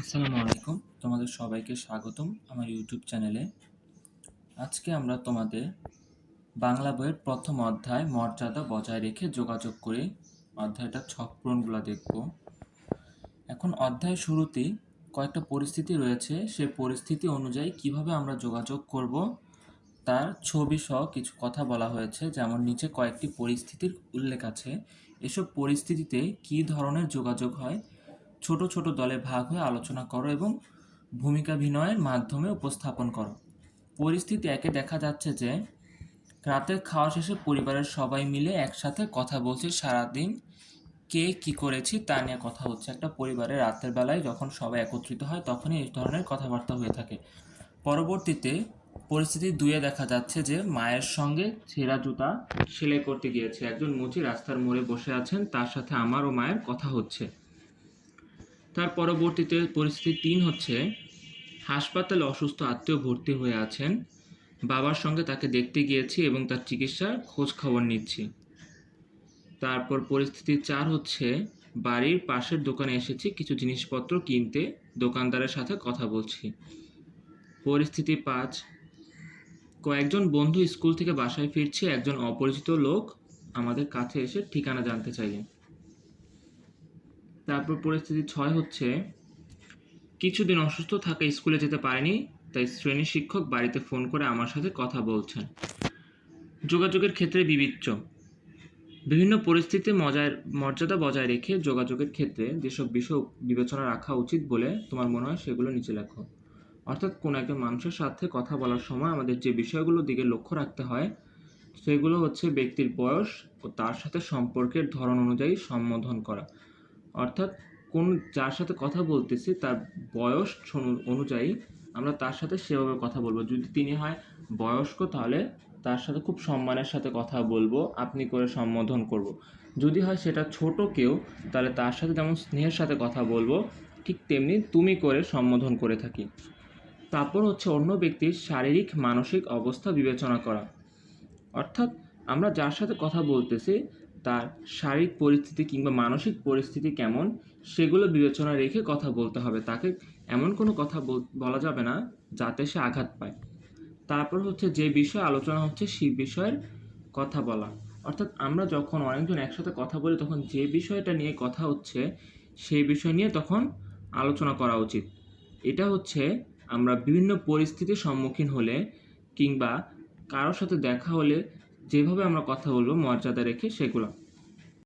আসসালামু আলাইকুম। তোমাদের সবাইকে স্বাগতম আমার ইউটিউব চ্যানেলে। আজকে আমরা তোমাদের বাংলা বইয়ের প্রথম অধ্যায় মর্যাদা বজায় রেখে যোগাযোগ করে অধ্যায়টা ছক পূরণগুলো দেখব। এখন অধ্যায় শুরুতেই কয়েকটা পরিস্থিতি রয়েছে। সে পরিস্থিতি অনুযায়ী কীভাবে আমরা যোগাযোগ করব, তার ছবি সহ কিছু কথা বলা হয়েছে। যেমন নিচে কয়েকটি পরিস্থিতির উল্লেখ আছে। এসব পরিস্থিতিতে কী ধরনের যোগাযোগ হয় ছোট ছোট দলে ভাগ হয়ে আলোচনা করো এবং ভূমিকা বিনয়ের মাধ্যমে উপস্থাপন করো। পরিস্থিতি একে দেখা যাচ্ছে যে, রাতের খাওয়া শেষে পরিবারের সবাই মিলে একসাথে কথা বলছে, সারাদিন কে কি করেছি তা নিয়ে কথা হচ্ছে। একটা পরিবারে রাতের বেলায় যখন সবাই একত্রিত হয়, তখনই এই ধরনের কথাবার্তা হয়ে থাকে। পরবর্তীতে পরিস্থিতি দুয়ে দেখা যাচ্ছে যে, মায়ের সঙ্গে ছেঁড়া জুতা সেলাই করতে গিয়েছে। একজন মুচি রাস্তার মোড়ে বসে আছেন, তার সাথে আমার ও মায়ের কথা হচ্ছে। তার পরবর্তীতে পরিস্থিতি তিন হচ্ছে, হাসপাতালে অসুস্থ আত্মীয় ভর্তি হয়ে আছেন, বাবার সঙ্গে তাকে দেখতে গিয়েছি এবং তার চিকিৎসার খোঁজ খবর নিচ্ছি। তারপর পরিস্থিতি চার হচ্ছে, বাড়ির পাশের দোকানে এসেছি, কিছু জিনিসপত্র কিনতে, দোকানদারের সাথে কথা বলছি। পরিস্থিতি পাঁচ, কয়েকজন বন্ধু স্কুল থেকে বাসায় ফিরছে, একজন অপরিচিত লোক আমাদের কাছে এসে ঠিকানা জানতে চাইলেন। তারপর পরিস্থিতি ছয় হচ্ছে, কিছুদিন অসুস্থ থাকা স্কুলে যেতে পারেনি, তাই শ্রেণি শিক্ষক বাড়িতে ফোন করে আমার সাথে কথা বলছেন। যোগাযোগের ক্ষেত্রে বিবিচ্য বিভিন্ন পরিস্থিতিতে মজার, মর্যাদা বজায় রেখে যোগাযোগের ক্ষেত্রে যেসব বিষয় বিবেচনা রাখা উচিত বলে তোমার মনে হয় সেগুলো নিচে লেখো। অর্থাৎ কোনো একজন মানুষের সাথে কথা বলার সময় আমাদের যে বিষয়গুলোর দিকে লক্ষ্য রাখতে হয়, সেগুলো হচ্ছে ব্যক্তির বয়স ও তার সাথে সম্পর্কের ধরন অনুযায়ী সম্বোধন করা। অর্থাৎ কোন যার সাথে কথা বলতেছি, তার বয়স অনু- অনুযায়ী আমরা তার সাথে সেভাবে কথা বলব। যদি তিনি হয় বয়স্ক, তাহলে তার সাথে খুব সম্মানের সাথে কথা বলব, আপনি করে সম্বোধন করব। যদি হয় সেটা ছোট কেউ, তাহলে তার সাথে যেমন স্নেহের সাথে কথা বলব, ঠিক তেমনি তুমি করে সম্বোধন করে থাকি। তারপর হচ্ছে অন্য ব্যক্তির শারীরিক, মানসিক অবস্থা বিবেচনা করা। অর্থাৎ আমরা যার সাথে কথা বলতেছি তার শারীরিক পরিস্থিতি কিংবা মানসিক পরিস্থিতি কেমন, সেগুলো বিবেচনা রেখে কথা বলতে হবে। তাকে এমন কোনো কথা বলা যাবে না যাতে সে আঘাত পায়। তারপর হচ্ছে যে বিষয় আলোচনা হচ্ছে সেই বিষয়ের কথা বলা। অর্থাৎ আমরা যখন অনেকজন একসাথে কথা বলি, তখন যে বিষয়টা নিয়ে কথা হচ্ছে সেই বিষয় নিয়ে তখন আলোচনা করা উচিত। এটা হচ্ছে আমরা বিভিন্ন পরিস্থিতির সম্মুখীন হলে কিংবা কারোর সাথে দেখা হলে যেভাবে আমরা কথা বলব মর্যাদা রেখে সেগুলো।